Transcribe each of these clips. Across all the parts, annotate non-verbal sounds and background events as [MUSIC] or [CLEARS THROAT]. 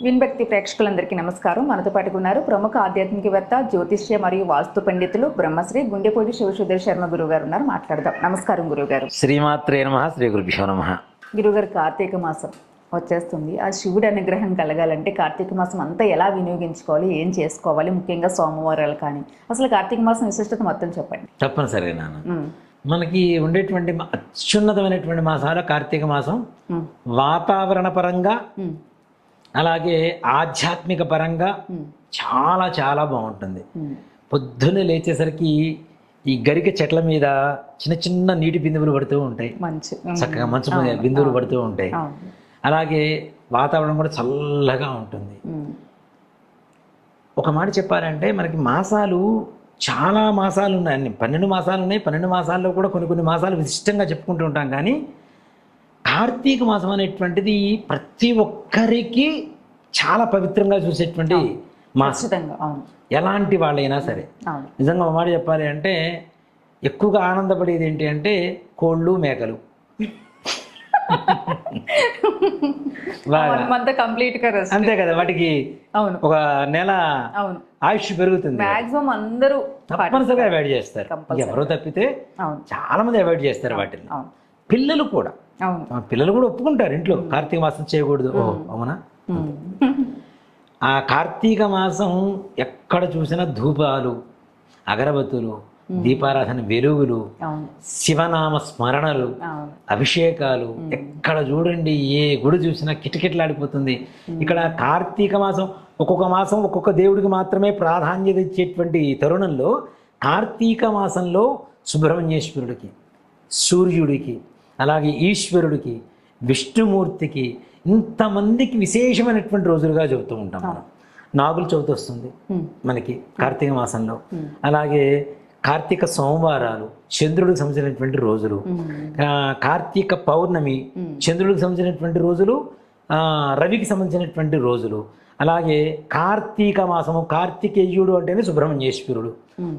విన్భక్తి ప్రేక్షకులందరికీ నమస్కారం. మనతో పాటుగా ఉన్నారు ప్రముఖ ఆధ్యాత్మికవేత్త జ్యోతిష్య మరియు వాస్తు పండితులు బ్రహ్మశ్రీ గుండెపూడి శివసుధీర్ శర్మ గురువు గారు ఉన్నారు. మాట్లాడదాం. నమస్కారం గురువుగారు. శ్రీమాత్రే నమ శ్రీ గురుభ్యో నమ. గురువుగారు కార్తీక మాసం వచ్చేస్తుంది. ఆ శివుడి అనుగ్రహం కలగాలంటే కార్తీక మాసం అంతా ఎలా వినియోగించుకోవాలి? ఏం చేసుకోవాలి? ముఖ్యంగా సోమవారాలు కానీ. అసలు కార్తీక మాసం విశిష్టత మొత్తం చెప్పండి. నాన్న. ఉమ్, మనకి ఉండేటువంటి అత్యున్నతమైనటువంటి మాసాలు కార్తీక మాసం. వాతావరణ పరంగా అలాగే ఆధ్యాత్మిక పరంగా చాలా చాలా బాగుంటుంది. పొద్దున్నే లేచేసరికి ఈ గరిక చెట్ల మీద చిన్న చిన్న నీటి బిందువులు పడుతూ ఉంటాయి. మంచి. చక్కగా మంచు బిందువులు పడుతూ ఉంటాయి. అలాగే వాతావరణం కూడా చల్లగా ఉంటుంది. ఒక మాట చెప్పాలంటే మనకి మాసాలు చాలా మాసాలు ఉన్నాయి. పన్నెండు మాసాలు ఉన్నాయి. పన్నెండు మాసాల్లో కూడా కొన్ని కొన్ని మాసాలు విశిష్టంగా చెప్పుకుంటూ ఉంటాం. కానీ కార్తీక మాసం అనేటువంటిది ప్రతి ఒక్కరికి చాలా పవిత్రంగా చూసేటువంటి మాసం. ఎలాంటి వాళ్ళైనా సరే. నిజంగా ఒక మాట చెప్పాలి అంటే ఎక్కువగా ఆనందపడేది ఏంటి అంటే కోళ్ళు మేకలు. [LAUGHS] అంతా కదా వాటికి అవును. ఒక నెల అవును. ఆయుష్ పెరుగుతుంది మాక్సిమం అందరూ తప్పనిసరిగా అవాయిడ్ చేస్తారు. ఎవరో తప్పితే చాలా మంది అవాయిడ్ చేస్తారు వాటిని. పిల్లలు కూడా. పిల్లలు కూడా ఒప్పుకుంటారు ఇంట్లో. కార్తీక మాసం చేయకూడదు. ఓ అవునా. ఆ కార్తీక మాసం ఎక్కడ చూసినా ధూపాలు అగరబత్తులు దీపారాధన వెలుగులు శివనామ స్మరణలు అభిషేకాలు ఎక్కడ చూడండి ఏ గుడి చూసినా కిటకిటలాడిపోతుంది. ఇక్కడ కార్తీక మాసం ఒక్కొక్క మాసం ఒక్కొక్క దేవుడికి మాత్రమే ప్రాధాన్యత ఇచ్చేటువంటి తరుణంలో కార్తీక మాసంలో సుబ్రహ్మణ్యేశ్వరుడికి సూర్యుడికి అలాగే ఈశ్వరుడికి విష్ణుమూర్తికి ఇంతమందికి విశేషమైనటువంటి రోజులుగా చెబుతూ ఉంటాం మనం. నాగుల చవితి వస్తుంది. మనకి కార్తీక మాసంలో. అలాగే కార్తీక సోమవారాలు చంద్రుడికి సంబంధించినటువంటి రోజులు. కార్తీక పౌర్ణమి చంద్రుడికి సంబంధించినటువంటి రోజులు రవికి సంబంధించినటువంటి రోజులు. అలాగే కార్తీక మాసము కార్తికేయుడు అంటేనే సుబ్రహ్మణ్యేశ్వరుడు.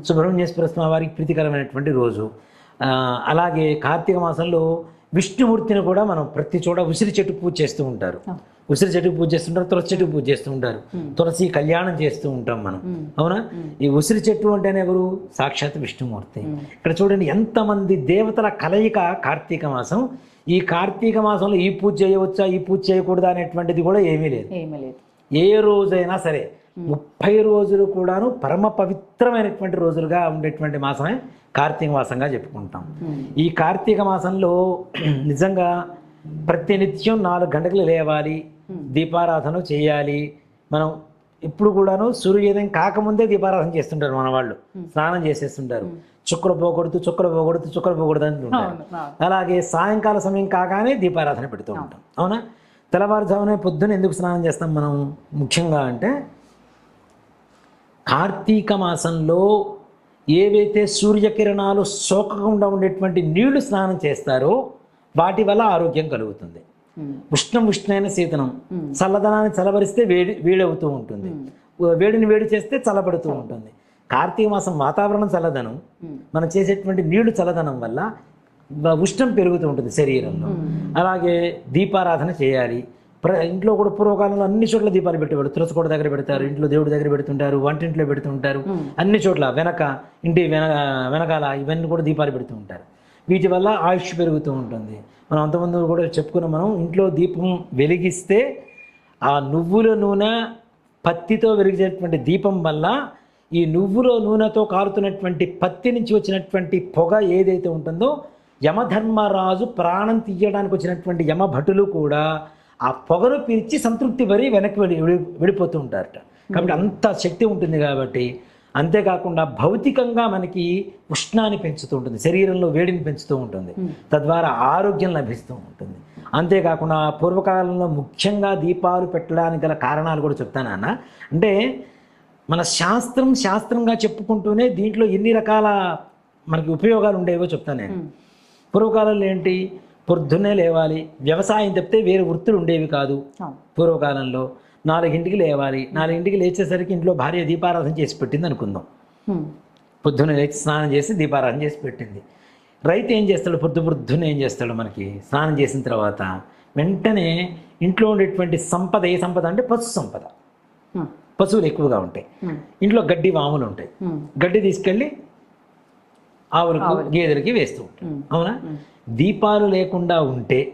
సుబ్రహ్మణ్యేశ్వర స్వామి వారికి ప్రీతికరమైనటువంటి రోజు. అలాగే కార్తీక మాసంలో విష్ణుమూర్తిని కూడా మనం ప్రతి చోట ఉసిరి చెట్టు పూజ చేస్తూ ఉంటారు. ఉసిరి చెట్టు పూజ చేస్తుంటారు తులసి చెట్టు పూజ చేస్తూ ఉంటారు. తులసి కళ్యాణం చేస్తూ ఉంటాం మనం. అవునా? ఈ ఉసిరి చెట్టు అంటేనే ఎవరు? సాక్షాత్ విష్ణుమూర్తి. ఇక్కడ చూడండి ఎంతమంది దేవతల కలయిక కార్తీక మాసం. ఈ కార్తీక మాసంలో ఈ పూజ చేయవచ్చా ఈ పూజ చేయకూడదా అనేటువంటిది కూడా ఏమీ లేదు. ఏమీ లేదు. ఏ రోజైనా సరే ముప్పై రోజులు కూడాను పరమ పవిత్రమైనటువంటి రోజులుగా ఉండేటువంటి మాసమే కార్తీక మాసంగా చెప్పుకుంటాం. ఈ కార్తీక మాసంలో [CLEARS THROAT] నిజంగా ప్రతినిత్యం నాలుగు గంటలకు లేవాలి దీపారాధన చేయాలి. మనం ఇప్పుడు కూడాను సూర్యోదయం కాకముందే దీపారాధన చేస్తుంటారు మన వాళ్ళు. స్నానం చేసేస్తుంటారు. చుక్కలు పోకూడదు చుక్కలు పోకూడదు చుక్కలు పోకూడదు అంటుంటారు అవును. అలాగే సాయంకాల సమయం కాగానే దీపారాధన పెడుతూ ఉంటాం. అవునా. తెల్లవారుజామునే పొద్దున ఎందుకు స్నానం చేస్తాం మనం? ముఖ్యంగా అంటే కార్తీక మాసంలో ఏవైతే సూర్యకిరణాలు సోకకుండా ఉండేటువంటి నీళ్ళు స్నానం చేస్తారో వాటి వల్ల ఆరోగ్యం కలుగుతుంది. ఉమ్. ఉష్ణం ఉష్ణైన శీతనం. చల్లదనాన్ని చల్లబరిస్తే వేడి వేడవుతూ ఉంటుంది. వేడిని వేడి చేస్తే చల్లబడుతూ ఉంటుంది. కార్తీక మాసం వాతావరణం చల్లదనం. మనం చేసేటువంటి నీళ్ళు చల్లదనం వల్ల ఉష్ణం పెరుగుతూ ఉంటుంది శరీరంలో. అలాగే దీపారాధన చేయాలి. ప్ర ఇంట్లో కూడా పూర్వకాలంలో అన్ని చోట్ల దీపాలు పెట్టేవాడు తులసి కోట దగ్గర పెడతారు ఇంట్లో దేవుడి దగ్గర పెడుతుంటారు వంటింట్లో పెడుతుంటారు. అన్ని చోట్ల వెనక ఇంటి వెన వెనకాల ఇవన్నీ కూడా దీపాలు పెడుతూ ఉంటారు. వీటి వల్ల ఆయుష్ పెరుగుతూ ఉంటుంది. మనం అంతమంది కూడా చెప్పుకున్నాం మనం ఇంట్లో దీపం వెలిగిస్తే ఆ నువ్వుల నూనె పత్తితో వెలిగేటువంటి దీపం వల్ల ఈ నువ్వుల నూనెతో కారుతున్నటువంటి పత్తి నుంచి వచ్చినటువంటి పొగ ఏదైతే ఉంటుందో యమధర్మరాజు ప్రాణం తీయడానికి వచ్చినటువంటి యమభటులు కూడా ఆ పొగను పీల్చి సంతృప్తి పడి వెనక్కి వెళ్ళి వెళ్ళి- వెళ్ళిపోతూ ఉంటారట. కాబట్టి అంత శక్తి ఉంటుంది కాబట్టి అంతేకాకుండా భౌతికంగా మనకి ఉష్ణాన్ని పెంచుతూ ఉంటుంది శరీరంలో వేడిని పెంచుతూ ఉంటుంది తద్వారా ఆరోగ్యం లభిస్తూ ఉంటుంది. అంతేకాకుండా పూర్వకాలంలో ముఖ్యంగా దీపాలు పెట్టడానికి గల కారణాలు కూడా చెప్తానన్న అంటే మన శాస్త్రం శాస్త్రంగా చెప్పుకుంటూనే దీంట్లో ఎన్ని రకాల మనకి ఉపయోగాలు ఉండేవో చెప్తాను నేను. పూర్వకాలంలో ఏంటి? పొద్దున్నే లేవాలి. వ్యవసాయం తప్పితే వేరే వృత్తులు ఉండేవి కాదు. పూర్వకాలంలో నాలుగింటికి లేవాలి. నాలుగింటికి లేచేసరికి ఇంట్లో భార్య దీపారాధన చేసి పెట్టింది అనుకుందాం. పొద్దున్న లేచి స్నానం చేసి దీపారాధన చేసి పెట్టింది. రైతు ఏం చేస్తాడు? పొద్దు పొద్దున్న ఏం చేస్తాడు మనకి? స్నానం చేసిన తర్వాత వెంటనే ఇంట్లో ఉండేటువంటి సంపద ఏ సంపద అంటే పశు సంపద. పశువులు ఎక్కువగా ఉంటాయి. ఇంట్లో గడ్డి వాములు ఉంటాయి. గడ్డి తీసుకెళ్ళి ఆవులకు గేదెలకి వేస్తూ ఉంటాం ఉమ్. అవునా? దీపాలు లేకుండా ఉంటే.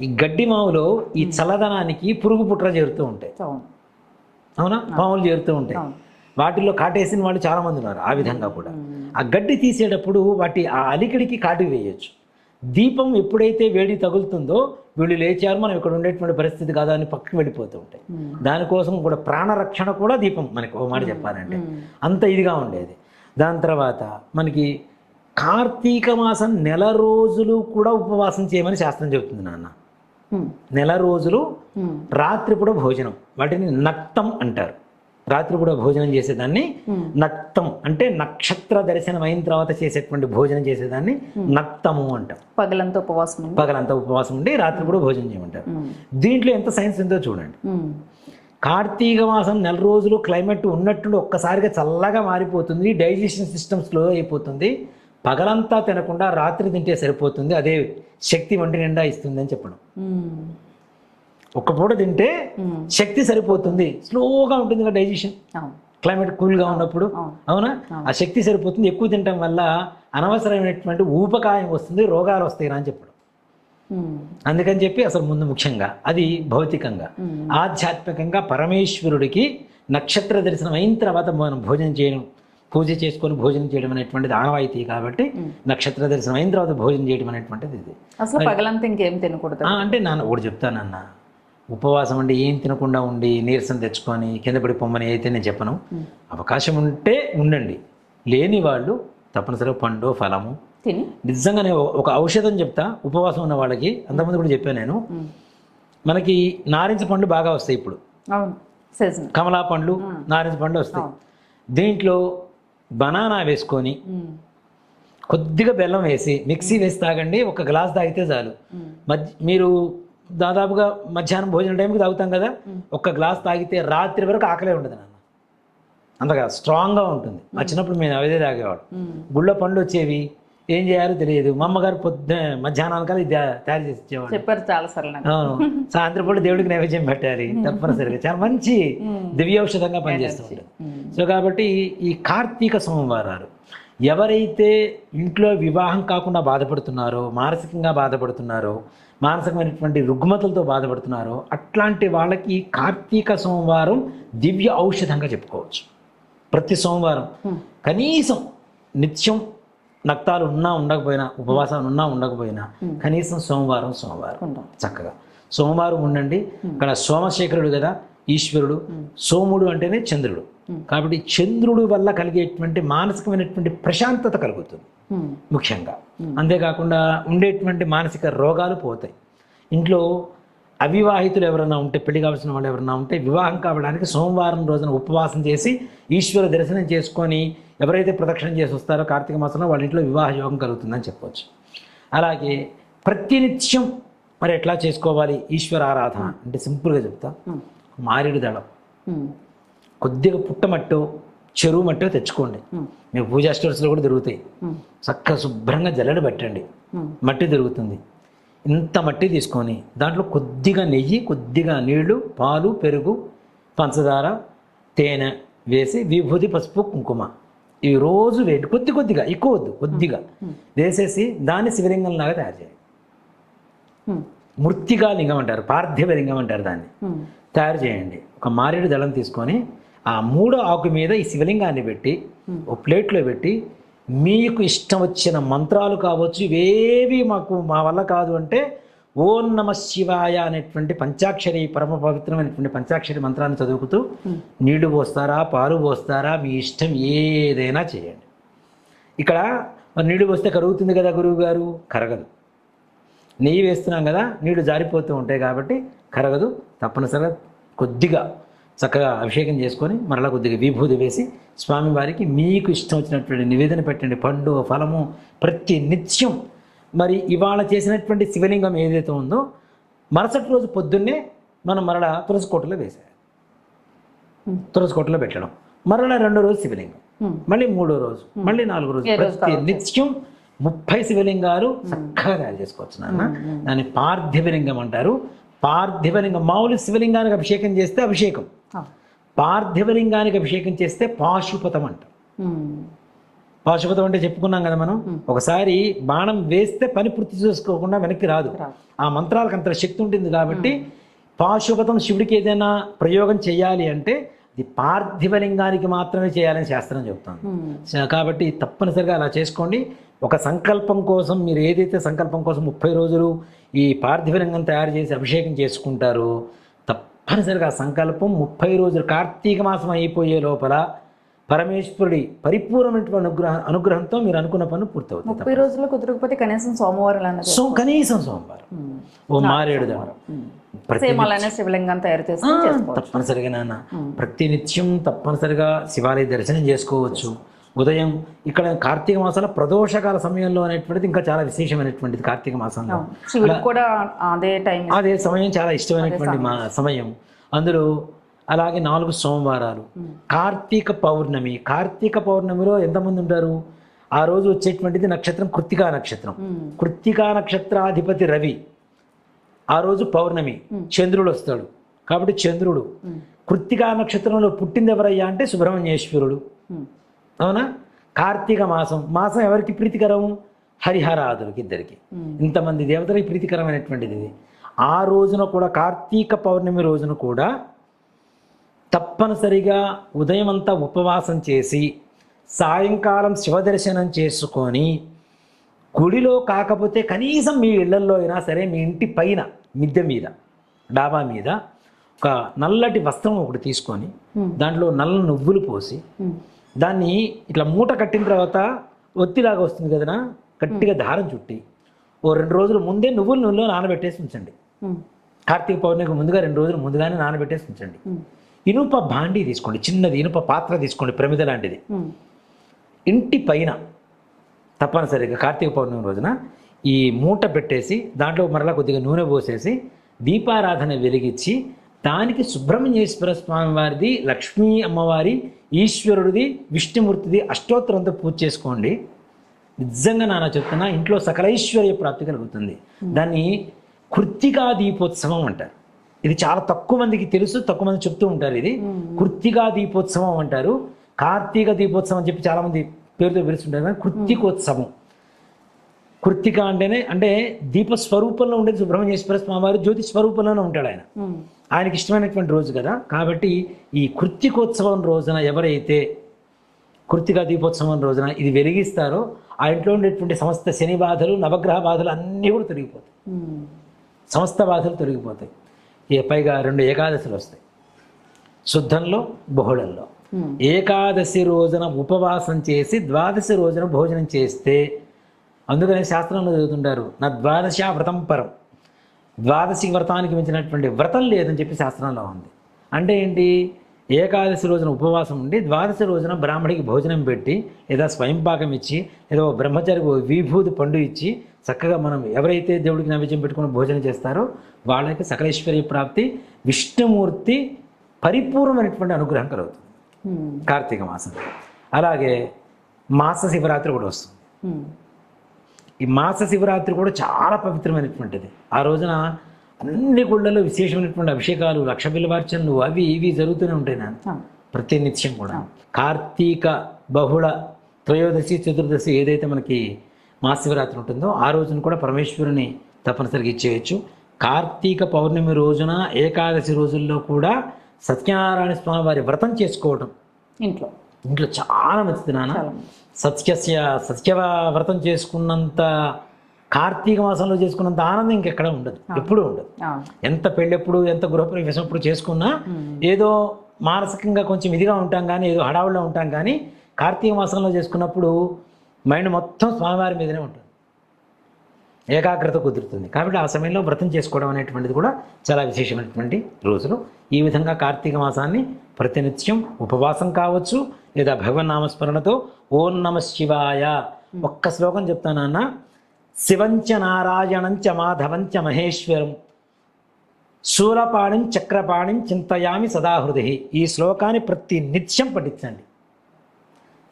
ఈ గడ్డి మావులో ఈ చల్లదనానికి పురుగు పుట్ర చేరుతూ ఉంటాయి. అవును. పాములు చేరుతూ ఉంటాయి. వాటిల్లో కాటేసిన వాళ్ళు చాలా మంది ఉన్నారు ఆ విధంగా కూడా. ఆ గడ్డి తీసేటప్పుడు వాటి ఆ అలికిడికి కాటు వేయొచ్చు. దీపం ఎప్పుడైతే వేడి తగులుతుందో వీళ్ళు లేచారు మనం ఇక్కడ ఉండేటువంటి పరిస్థితి కాదా అని పక్కకి వెళ్ళిపోతూ ఉంటాయి. దానికోసం కూడా ప్రాణరక్షణ కూడా దీపం మనకి ఒక మాట చెప్పాలంటే. అంత ఇదిగా ఉండేది. దాని తర్వాత మనకి కార్తీక మాసం నెల రోజులు కూడా ఉపవాసం చేయమని శాస్త్రం చెబుతుంది నాన్న. నెల రోజులు రాత్రిపూట భోజనం. వాటిని నక్తం అంటారు. రాత్రిపూట భోజనం చేసేదాన్ని. నక్తం. అంటే నక్షత్ర దర్శనం అయిన తర్వాత చేసేటువంటి భోజనం చేసేదాన్ని నక్తము అంటాం. పగలంతా ఉపవాసం పగలంతా ఉపవాసం ఉండి రాత్రిపూట భోజనం చేయమంటారు. దీంట్లో ఎంత సైన్స్ ఉందో చూడండి. కార్తీక మాసం నెల రోజులు క్లైమేట్ ఉన్నట్టుండి ఒక్కసారిగా చల్లగా మారిపోతుంది. డైజెషన్ సిస్టమ్ స్లో అయిపోతుంది. పగలంతా తినకుండా రాత్రి తింటే సరిపోతుంది అదే శక్తి వంటి నిండా ఇస్తుంది అని చెప్పడం ఒక్క పూట తింటే శక్తి సరిపోతుంది స్లోగా ఉంటుంది కదా డైజెషన్. క్లైమేట్ కూల్గా ఉన్నప్పుడు అవును. ఆ శక్తి సరిపోతుంది ఎక్కువ తినటం వల్ల అనవసరమైనటువంటి ఊపకాయం వస్తుంది రోగాలు వస్తాయి అని చెప్పడం. అందుకని చెప్పి అసలు ముందు ముఖ్యంగా అది భౌతికంగా. ఆధ్యాత్మికంగా పరమేశ్వరుడికి నక్షత్ర దర్శనం అయిన తర్వాత మనం భోజనం చేయడం. పూజ చేసుకొని భోజనం చేయడం అనేటువంటిది ఆనవాయితీ కాబట్టి నక్షత్ర దర్శనం అయిన తర్వాత భోజనం చేయడం అనేటువంటిది ఇది. అసలు పగలంతా ఇంకేం తినకూడదు. అంటే నాన్న ఒకటి చెప్తానన్న ఉపవాసం అంటే ఏం తినకుండా ఉండి నీరసం తెచ్చుకొని కింద పడి పొమ్మని అయితే నేను చెప్పను. అవకాశం ఉంటే ఉండండి. లేని వాళ్ళు తప్పనిసరిగా పండు ఫలము. తిని. నిజంగా నేను ఒక ఔషధం చెప్తా ఉపవాసం ఉన్న వాళ్ళకి. అంతకుముందు కూడా చెప్పాను నేను. మనకి నారింజ పండు బాగా వస్తాయి ఇప్పుడు. కమలా పండ్లు నారింజ పండు వస్తాయి. దీంట్లో బనానా వేసుకొని కొద్దిగా బెల్లం వేసి మిక్సీ వేసి తాగండి ఒక గ్లాస్ తాగితే చాలు. మధ్య మీరు దాదాపుగా మధ్యాహ్నం భోజనం టైంకి తాగుతాం కదా ఒక్క గ్లాస్ తాగితే రాత్రి వరకు ఆకలే ఉండదు నాన్న. అంతగా స్ట్రాంగ్గా ఉంటుంది. మా చిన్నప్పుడు మేము అవే తాగేవాడు గుళ్ళ పండ్లు వచ్చేవి ఏం చేయాలో తెలియదు. మా అమ్మగారు పొద్దున మధ్యాహ్నానికల్లా ఇది తయారు చేసి చెప్పారు చాలా నాకు అవును సాయంత్రం పూట దేవుడికి నైవేద్యం పెట్టాలి. తప్పనిసరిగా. చాలా మంచి దివ్యౌషధంగా పనిచేస్తూ ఉంటుంది ఉమ్, సో కాబట్టి ఈ కార్తీక సోమవారాలు ఎవరైతే ఇంట్లో వివాహం కాకుండా బాధపడుతున్నారో మానసికంగా బాధపడుతున్నారో మానసికమైనటువంటి రుగ్మతలతో బాధపడుతున్నారో అట్లాంటి వాళ్ళకి కార్తీక సోమవారం దివ్య ఔషధంగా చెప్పుకోవచ్చు. ప్రతి సోమవారం. కనీసం నిత్యం నక్తాలు ఉన్నా ఉండకపోయినా ఉపవాసాలు ఉన్నా ఉండకపోయినా కనీసం సోమవారం సోమవారం చక్కగా. సోమవారం ఉండండి. ఇక్కడ సోమశేఖరుడు కదా ఈశ్వరుడు. సోముడు అంటేనే చంద్రుడు. కాబట్టి చంద్రుడు వల్ల కలిగేటువంటి మానసికమైనటువంటి ప్రశాంతత కలుగుతుంది ముఖ్యంగా. అంతేకాకుండా ఉండేటువంటి మానసిక రోగాలు పోతాయి. ఇంట్లో అవివాహితులు ఎవరైనా ఉంటే పెళ్ళి కావాల్సిన వాళ్ళు ఎవరైనా ఉంటే వివాహం కావడానికి సోమవారం రోజున ఉపవాసం చేసి ఈశ్వర దర్శనం చేసుకొని ఎవరైతే ప్రదక్షిణం చేసి వస్తారో కార్తీక మాసంలో వాళ్ళ ఇంట్లో వివాహ యోగం కలుగుతుందని చెప్పవచ్చు అలాగే ప్రతినిత్యం మరి ఎట్లా చేసుకోవాలి? ఈశ్వర ఆరాధన అంటే సింపుల్గా చెప్తా. మారేడు దళం. కొద్దిగా పుట్టమట్టో చెరువు మట్టో తెచ్చుకోండి. మీకు పూజా స్టోర్స్లో కూడా దొరుకుతాయి. చక్కగా శుభ్రంగా జల్లెడ పెట్టండి. మట్టి దొరుకుతుంది. ఇంత మట్టి తీసుకొని దాంట్లో కొద్దిగా నెయ్యి కొద్దిగా నీళ్ళు పాలు పెరుగు పంచదార తేనె వేసి విభూతి పసుపు కుంకుమ. ఇవి రోజు వేడి కొద్ది కొద్దిగా ఎక్కువ వద్దు కొద్దిగా. వేసేసి దాన్ని శివలింగంలాగా తయారు చేయండి ఉమ్, మృత్తిగా లింగం అంటారు పార్థివ లింగం అంటారు దాన్ని. తయారు చేయండి. ఒక మారేడు దళం తీసుకొని ఆ మూడో ఆకు మీద ఈ శివలింగాన్ని పెట్టి ఒక ప్లేట్లో పెట్టి మీకు ఇష్టం వచ్చిన మంత్రాలు కావచ్చు ఇవేవి మాకు మా వల్ల కాదు అంటే ఓం నమ శివాయ అనేటువంటి పంచాక్షరి పరమ పవిత్రమైనటువంటి పంచాక్షరి మంత్రాన్ని చదువుకుతూ నీళ్ళు పోస్తారా పాలు పోస్తారా మీ ఇష్టం ఏదైనా చేయండి. ఇక్కడ మరి నీళ్ళు పోస్తే కరుగుతుంది కదా గురువు గారు కరగదు. నెయ్యి వేస్తున్నాం కదా నీళ్ళు జారిపోతూ ఉంటాయి కాబట్టి కరగదు తప్పనిసరిగా కొద్దిగా చక్కగా అభిషేకం చేసుకొని మరలా కొద్దిగా విభూతి వేసి స్వామివారికి మీకు ఇష్టం వచ్చినటువంటి నివేదన పెట్టండి. పండు ఫలము ప్రతి నిత్యం. మరి ఇవాళ చేసినటువంటి శివలింగం ఏదైతే ఉందో మరుసటి రోజు పొద్దున్నే మనం మరలా తులసి కోటలో వేసేయాలి. Hmm. తులసి కోటలో పెట్టడం. మరలా రెండో రోజు శివలింగం. మళ్ళీ మూడో రోజు మళ్ళీ నాలుగో రోజు ప్రతి నిత్యం ముప్పై శివలింగాలు చక్కగా తయారు చేసుకోవచ్చు నాన్న. దాన్ని పార్థివలింగం అంటారు. పార్థివలింగం మామూలు శివలింగానికి అభిషేకం చేస్తే అభిషేకం. పార్థివలింగానికి అభిషేకం చేస్తే పాశుపతం అంటాం. పాశుపతం అంటే చెప్పుకున్నాం కదా మనం ఒకసారి బాణం వేస్తే పని పూర్తి చేసుకోకుండా వెనక్కి రాదు. ఆ మంత్రాలకు అంత శక్తి ఉంటుంది కాబట్టి పాశుపతం శివుడికి ఏదైనా ప్రయోగం చేయాలి అంటే ఇది పార్థివలింగానికి మాత్రమే చేయాలని శాస్త్రం. స- కాబట్టి తప్పనిసరిగా అలా చేసుకోండి ఒక సంకల్పం కోసం మీరు ఏదైతే సంకల్పం కోసం ముప్పై రోజులు ఈ పార్థివలింగం తయారు చేసి అభిషేకం చేసుకుంటారో తప్పనిసరిగా ఆ సంకల్పం ముప్పై రోజులు కార్తీక మాసం అయిపోయే లోపల పరమేశ్వరుడి పరిపూర్ణమైనటువంటి అనుగ్రహ అనుగ్రహంతో మీరు అనుకున్న పనులు పూర్తవుతాయి ముప్పై రోజుల్లో కుదరకపోతే కనీసం సోమవారం సో కనీసం సోమవారం. ఓ మారేడు శివలింగం తయారు చేసుకోవచ్చు. తప్పనిసరిగా నాన్న. ప్రతి నిత్యం తప్పనిసరిగా శివాలయ దర్శనం చేసుకోవచ్చు. ఉదయం ఇక్కడ కార్తీక మాసంలో ప్రదోషకాల సమయంలో అనేటువంటిది ఇంకా చాలా విశేషమైనటువంటిది కార్తీక మాసంలో. కూడా అదే టైం అదే సమయం చాలా ఇష్టమైనటువంటి మా సమయం. అందులో అలాగే నాలుగు సోమవారాలు. కార్తీక పౌర్ణమి. కార్తీక పౌర్ణమిలో ఎంతమంది ఉంటారు? ఆ రోజు వచ్చేటువంటిది నక్షత్రం కృత్తికా నక్షత్రం. కృత్తికా నక్షత్రాధిపతి రవి ఆ రోజు పౌర్ణమి. చంద్రుడు వస్తాడు. కాబట్టి చంద్రుడు. కృత్తికా నక్షత్రంలో పుట్టింది ఎవరయ్యా అంటే సుబ్రహ్మణ్యేశ్వరుడు. అవునా? కార్తీక మాసం. మాసం ఎవరికి ప్రీతికరం? హరిహరాదులకి ఇద్దరికి. ఇంతమంది దేవతలకి ప్రీతికరమైనటువంటిది ఇది. ఆ రోజున కూడా కార్తీక పౌర్ణమి రోజున కూడా తప్పనిసరిగా ఉదయం అంతా ఉపవాసం చేసి సాయంకాలం శివదర్శనం చేసుకొని గుడిలో కాకపోతే కనీసం మీ ఇళ్ళల్లో అయినా సరే మీ ఇంటి పైన మిద్దె మీద డాబా మీద ఒక నల్లటి వస్త్రం ఒకటి తీసుకొని దాంట్లో నల్ల నువ్వులు పోసి దాన్ని ఇట్లా మూట కట్టిన తర్వాత ఒత్తిలాగా వస్తుంది కదనా? గట్టిగా దారం చుట్టి ఓ రెండు రోజులు ముందే నువ్వులు నూనెలో నానబెట్టేసి ఉంచండి. కార్తీక పౌర్ణమికి ముందుగా రెండు రోజులు ముందుగానే నానబెట్టేసి ఉంచండి. ఇనుప భాండీ తీసుకోండి చిన్నది ఇనుప పాత్ర తీసుకోండి ప్రమిద లాంటిది. ఇంటి పైన తప్పనిసరిగా కార్తీక పౌర్ణమి రోజున ఈ మూట పెట్టేసి దాంట్లో మరలా కొద్దిగా నూనె పోసేసి దీపారాధన వెలిగించి దానికి సుబ్రహ్మణ్యేశ్వర స్వామి వారిది లక్ష్మీ అమ్మవారి ఈశ్వరుడిది విష్ణుమూర్తిది అష్టోత్తరంతో పూజ చేసుకోండి. నిజంగా నాన్న చెప్తున్నా ఇంట్లో సకలైశ్వర్య ప్రాప్తి కలుగుతుంది. దాన్ని కృత్తికా దీపోత్సవం అంటారు. ఇది చాలా తక్కువ మందికి తెలుసు తక్కువ మంది చెప్తూ ఉంటారు ఇది. కృత్తికా దీపోత్సవం అంటారు. కార్తీక దీపోత్సవం అని చెప్పి చాలా మంది పేరుతో పిలుస్తుంటారు కానీ కృత్తికోత్సవం. కృత్తిక అంటేనే అంటే దీప స్వరూపంలో ఉండేది సుబ్రహ్మణ్యేశ్వర స్వామి వారు జ్యోతి స్వరూపంలోనే ఉంటాడు ఆయన. ఆయనకి ఇష్టమైనటువంటి రోజు కదా. కాబట్టి ఈ కృత్తికోత్సవం రోజున ఎవరైతే కృత్తికా దీపోత్సవం రోజున ఇది వెలిగిస్తారో ఆ ఇంట్లో ఉండేటువంటి సమస్త శని బాధలు నవగ్రహ బాధలు అన్నీ కూడా తొలగిపోతాయి. సమస్త బాధలు తొలగిపోతాయి. ఏ పైగా రెండు ఏకాదశులు వస్తాయి. శుద్ధంలో బహుళంలో. ఏకాదశి రోజున ఉపవాసం చేసి ద్వాదశి రోజున భోజనం చేస్తే అందుకనే శాస్త్రంలో చదువుతుంటారు నా ద్వాదశ వ్రతం పరం. ద్వాదశి వ్రతానికి మించినటువంటి వ్రతం లేదని చెప్పి శాస్త్రంలో ఉంది. అంటే ఏంటి? ఏకాదశి రోజున ఉపవాసం ఉండి ద్వాదశి రోజున బ్రాహ్మడికి భోజనం పెట్టి లేదా స్వయంపాకం ఇచ్చి లేదా ఓ బ్రహ్మచారికి విభూతి పండు ఇచ్చి చక్కగా మనం ఎవరైతే దేవుడికి నైవేద్యం పెట్టుకుని భోజనం చేస్తారో వాళ్ళకి సకలేశ్వర్య ప్రాప్తి విష్ణుమూర్తి పరిపూర్ణమైనటువంటి అనుగ్రహం కలుగుతుంది. కార్తీక మాసం. అలాగే మాస శివరాత్రి కూడా వస్తుంది. ఈ మాస శివరాత్రి కూడా చాలా పవిత్రమైనటువంటిది. ఆ రోజున అన్ని గుళ్ళలో విశేషమైనటువంటి అభిషేకాలు లక్ష బిల్వార్చనలు అవి ఇవి జరుగుతూనే ఉంటాయి నాన్న. ప్రతి నిత్యం కూడా. కార్తీక బహుళ త్రయోదశి చతుర్దశి ఏదైతే మనకి మహాశివరాత్రి ఉంటుందో ఆ రోజున కూడా పరమేశ్వరుని తప్పనిసరిగా ఇచ్చేయచ్చు. కార్తీక పౌర్ణమి రోజున ఏకాదశి రోజుల్లో కూడా సత్యనారాయణ స్వామి వారి వ్రతం చేసుకోవడం ఇంట్లో. ఇంట్లో చాలా మంచిది నాన్న. సత్యస్య సత్య వ్రతం చేసుకున్నంత కార్తీక మాసంలో చేసుకున్నంత ఆనందం ఇంకెక్కడ ఉండదు. ఎప్పుడూ ఉండదు. ఎంత పెళ్ళెప్పుడు ఎంత గృహప్రవేశం ఎప్పుడు చేసుకున్నా ఏదో మానసికంగా కొంచెం ఇదిగా ఉంటాం కానీ ఏదో హడావుల్లో ఉంటాం కానీ కార్తీక మాసంలో చేసుకున్నప్పుడు మైండ్ మొత్తం స్వామివారి మీదనే ఉంటుంది. ఏకాగ్రత కుదురుతుంది. కాబట్టి ఆ సమయంలో వ్రతం చేసుకోవడం అనేటువంటిది కూడా చాలా విశేషమైనటువంటి రోజులు. ఈ విధంగా కార్తీక మాసాన్ని ప్రతినిత్యం ఉపవాసం కావచ్చు లేదా భగవన్ నామస్మరణతో ఓం నమ శివాయ. ఒక్క శ్లోకం చెప్తానన్న శివంచ నారాయణంచ మాధవంచ మహేశ్వరం. శూలపాణిం చక్రపాణిం చింతయామి సదాహృది ఈ శ్లోకాన్ని ప్రతి నిత్యం పఠించండి.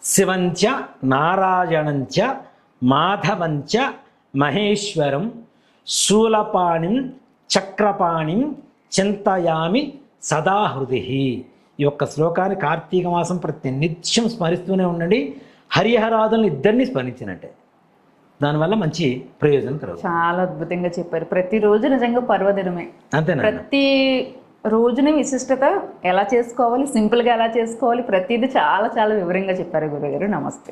శివంచ నారాయణంచ మాధవంచ మహేశ్వరం శూలపాణిం చక్రపాణిం చింతయామి సదా హృది ఈ యొక్క శ్లోకాన్ని కార్తీక మాసం ప్రతి నిత్యం స్మరిస్తూనే ఉండండి. హరిహరాదులను ఇద్దరిని స్మరించినట్టే. దానివల్ల మంచి ప్రయోజనం కలుగుతుంది. చాలా అద్భుతంగా చెప్పారు. ప్రతిరోజు నిజంగా పర్వదినమే. అంతేనా ప్రతి రోజుని విశిష్టత ఎలా చేసుకోవాలి? సింపుల్గా ఎలా చేసుకోవాలి? ప్రతిదీ చాలా చాలా వివరంగా చెప్పారు గురుగారు. నమస్తే.